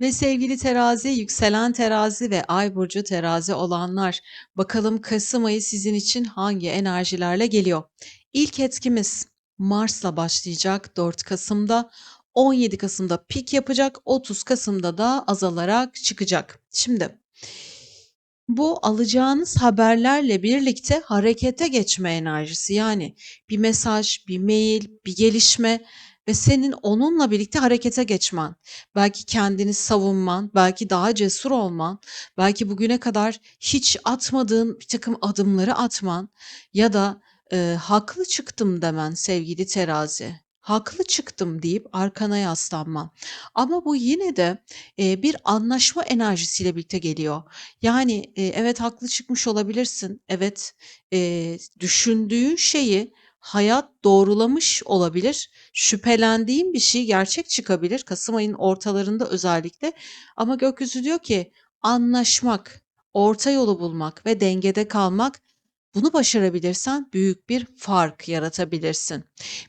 Ve sevgili terazi, yükselen terazi ve ay burcu terazi olanlar, bakalım Kasım ayı sizin için hangi enerjilerle geliyor? İlk etkimiz Mars'la başlayacak 4 Kasım'da, 17 Kasım'da pik yapacak, 30 Kasım'da da azalarak çıkacak. Şimdi bu alacağınız haberlerle birlikte harekete geçme enerjisi yani bir mesaj, bir mail, bir gelişme ve senin onunla birlikte harekete geçmen. Belki kendini savunman, belki daha cesur olman, belki bugüne kadar hiç atmadığın bir takım adımları atman ya da e, haklı çıktım demen sevgili terazi. Haklı çıktım deyip arkana yaslanman. Ama bu yine de e, bir anlaşma enerjisiyle birlikte geliyor. Yani e, evet haklı çıkmış olabilirsin. Evet e, düşündüğün şeyi hayat doğrulamış olabilir. Şüphelendiğin bir şey gerçek çıkabilir. Kasım ayının ortalarında özellikle. Ama gökyüzü diyor ki anlaşmak, orta yolu bulmak ve dengede kalmak bunu başarabilirsen büyük bir fark yaratabilirsin.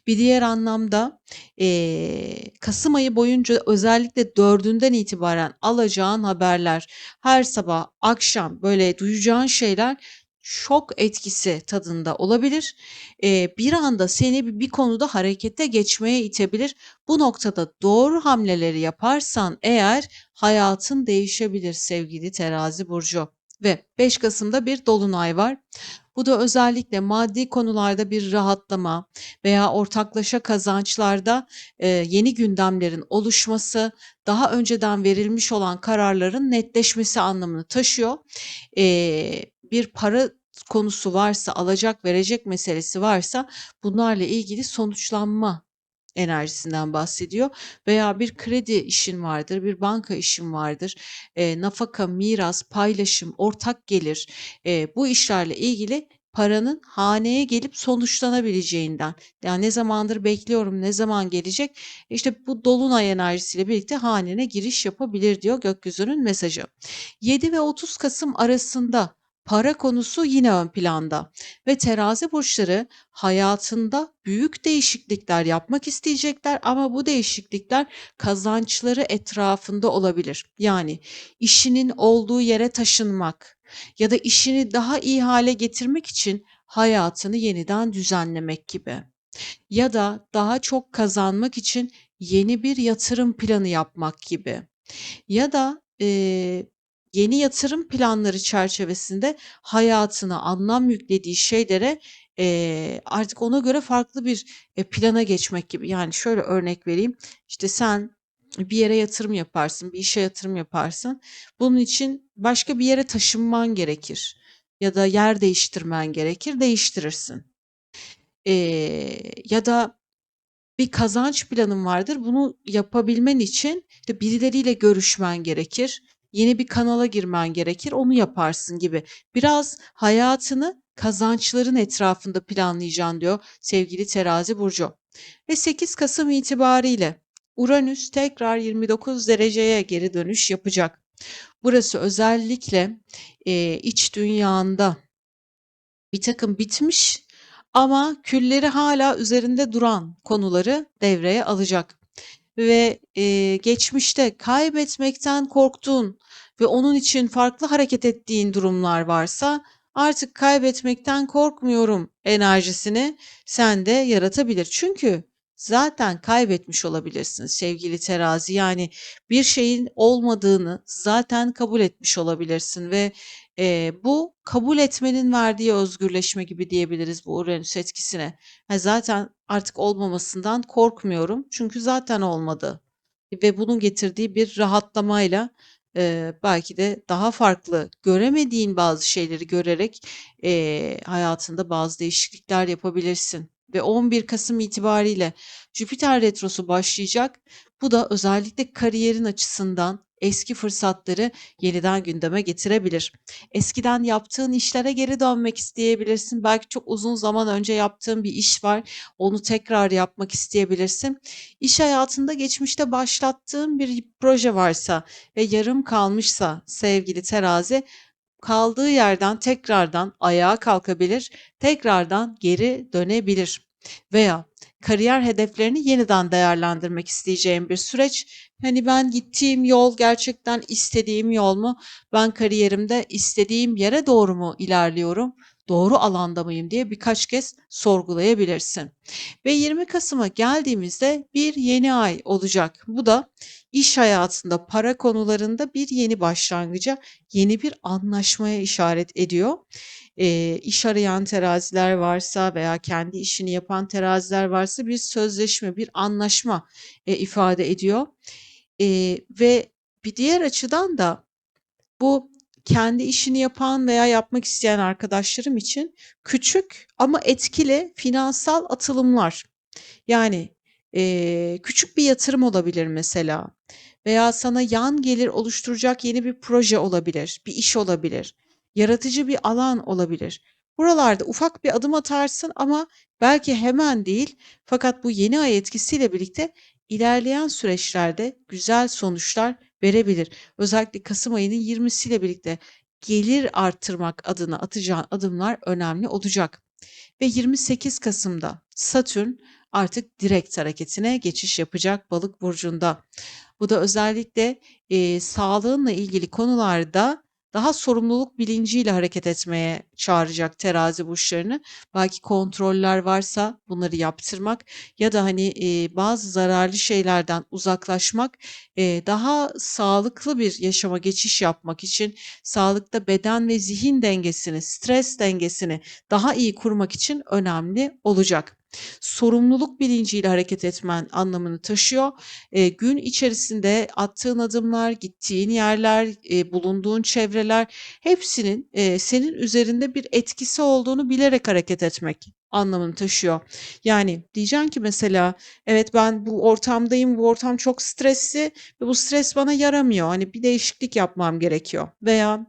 Bir diğer anlamda eee, Kasım ayı boyunca özellikle dördünden itibaren alacağın haberler, her sabah, akşam böyle duyacağın şeyler şok etkisi tadında olabilir. Eee, bir anda seni bir konuda harekete geçmeye itebilir. Bu noktada doğru hamleleri yaparsan eğer hayatın değişebilir sevgili Terazi burcu. Ve 5 Kasım'da bir dolunay var. Bu da özellikle maddi konularda bir rahatlama veya ortaklaşa kazançlarda e, yeni gündemlerin oluşması, daha önceden verilmiş olan kararların netleşmesi anlamını taşıyor. E, bir para konusu varsa, alacak verecek meselesi varsa bunlarla ilgili sonuçlanma enerjisinden bahsediyor veya bir kredi işin vardır, bir banka işin vardır, e, nafaka, miras, paylaşım, ortak gelir e, bu işlerle ilgili paranın haneye gelip sonuçlanabileceğinden. Yani ne zamandır bekliyorum, ne zaman gelecek? İşte bu dolunay enerjisiyle birlikte hanene giriş yapabilir diyor gökyüzünün mesajı. 7 ve 30 Kasım arasında para konusu yine ön planda ve terazi burçları hayatında büyük değişiklikler yapmak isteyecekler ama bu değişiklikler kazançları etrafında olabilir. Yani işinin olduğu yere taşınmak ya da işini daha iyi hale getirmek için hayatını yeniden düzenlemek gibi ya da daha çok kazanmak için yeni bir yatırım planı yapmak gibi ya da eee, yeni yatırım planları çerçevesinde hayatına anlam yüklediği şeylere eee, artık ona göre farklı bir e, plana geçmek gibi. Yani şöyle örnek vereyim. İşte sen bir yere yatırım yaparsın, bir işe yatırım yaparsın. Bunun için başka bir yere taşınman gerekir ya da yer değiştirmen gerekir, değiştirirsin. Eee, ya da bir kazanç planın vardır. Bunu yapabilmen için işte birileriyle görüşmen gerekir. Yeni bir kanala girmen gerekir. Onu yaparsın gibi. Biraz hayatını kazançların etrafında planlayacaksın diyor sevgili Terazi burcu. Ve 8 Kasım itibariyle Uranüs tekrar 29 dereceye geri dönüş yapacak. Burası özellikle e, iç dünyanda bir takım bitmiş ama külleri hala üzerinde duran konuları devreye alacak. Ve e, geçmişte kaybetmekten korktuğun ve onun için farklı hareket ettiğin durumlar varsa artık kaybetmekten korkmuyorum enerjisini sende yaratabilir. Çünkü zaten kaybetmiş olabilirsin sevgili terazi. Yani bir şeyin olmadığını zaten kabul etmiş olabilirsin ve e, bu kabul etmenin verdiği özgürleşme gibi diyebiliriz bu Uranüs etkisine. Ha, zaten artık olmamasından korkmuyorum çünkü zaten olmadı ve bunun getirdiği bir rahatlamayla e, belki de daha farklı göremediğin bazı şeyleri görerek e, hayatında bazı değişiklikler yapabilirsin ve 11 Kasım itibariyle Jüpiter retrosu başlayacak. Bu da özellikle kariyerin açısından eski fırsatları yeniden gündeme getirebilir. Eskiden yaptığın işlere geri dönmek isteyebilirsin. Belki çok uzun zaman önce yaptığın bir iş var. Onu tekrar yapmak isteyebilirsin. İş hayatında geçmişte başlattığın bir proje varsa ve yarım kalmışsa sevgili terazi kaldığı yerden tekrardan ayağa kalkabilir, tekrardan geri dönebilir. Veya kariyer hedeflerini yeniden değerlendirmek isteyeceğin bir süreç. Hani ben gittiğim yol gerçekten istediğim yol mu? Ben kariyerimde istediğim yere doğru mu ilerliyorum? Doğru alanda mıyım diye birkaç kez sorgulayabilirsin. Ve 20 Kasım'a geldiğimizde bir yeni ay olacak. Bu da iş hayatında, para konularında bir yeni başlangıca, yeni bir anlaşmaya işaret ediyor. Eee, iş arayan teraziler varsa veya kendi işini yapan teraziler varsa bir sözleşme, bir anlaşma, eee, ifade ediyor. Eee, ve bir diğer açıdan da bu kendi işini yapan veya yapmak isteyen arkadaşlarım için küçük ama etkili finansal atılımlar. Yani, eee, küçük bir yatırım olabilir mesela veya sana yan gelir oluşturacak yeni bir proje olabilir, bir iş olabilir, yaratıcı bir alan olabilir. Buralarda ufak bir adım atarsın ama belki hemen değil fakat bu yeni ay etkisiyle birlikte ilerleyen süreçlerde güzel sonuçlar verebilir. Özellikle kasım ayının 20'siyle birlikte gelir arttırmak adına atacağın adımlar önemli olacak. Ve 28 Kasım'da Satürn artık direkt hareketine geçiş yapacak Balık burcunda. Bu da özellikle, eee, sağlığınla ilgili konularda daha sorumluluk bilinciyle hareket etmeye çağıracak terazi burçlarını. Belki kontroller varsa bunları yaptırmak ya da, hani, eee, bazı zararlı şeylerden uzaklaşmak, eee, daha sağlıklı bir yaşama geçiş yapmak için sağlıkta beden ve zihin dengesini, stres dengesini daha iyi kurmak için önemli olacak. Sorumluluk bilinciyle hareket etmen anlamını taşıyor. Eee, gün içerisinde attığın adımlar, gittiğin yerler, eee, bulunduğun çevreler hepsinin, eee, senin üzerinde bir etkisi olduğunu bilerek hareket etmek anlamını taşıyor. Yani diyeceksin ki mesela, "Evet, ben bu ortamdayım, bu ortam çok stresli ve bu stres bana yaramıyor. Hani, bir değişiklik yapmam gerekiyor." Veya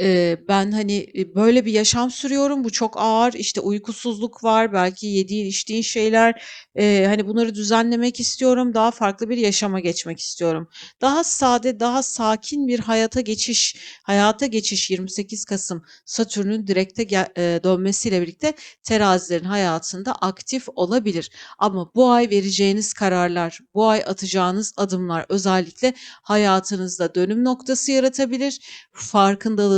Eee, ben, hani, böyle bir yaşam sürüyorum, bu çok ağır, işte, uykusuzluk var, belki yediğin, içtiğin şeyler, eee, hani, bunları düzenlemek istiyorum, daha farklı bir yaşama geçmek istiyorum. Daha sade, daha sakin bir hayata geçiş, hayata geçiş 28 Kasım Satürn'ün direkte gel eee, dönmesiyle birlikte terazilerin hayatında aktif olabilir. Ama bu ay vereceğiniz kararlar, bu ay atacağınız adımlar özellikle hayatınızda dönüm noktası yaratabilir,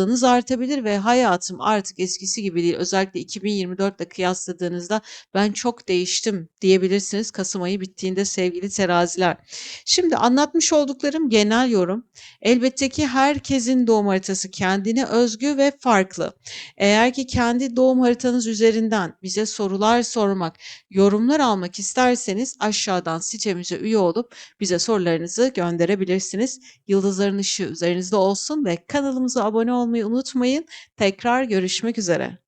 farkındalığınız artabilir ve hayatım artık eskisi gibi değil. Özellikle 2024 ile kıyasladığınızda ben çok değiştim diyebilirsiniz kasım ayı bittiğinde sevgili teraziler. Şimdi anlatmış olduklarım genel yorum. Elbette ki herkesin doğum haritası kendine özgü ve farklı. Eğer ki kendi doğum haritanız üzerinden bize sorular sormak, yorumlar almak isterseniz aşağıdan sitemize üye olup bize sorularınızı gönderebilirsiniz. Yıldızların ışığı üzerinizde olsun ve kanalımıza abone olmayı unutmayın. Tekrar görüşmek üzere.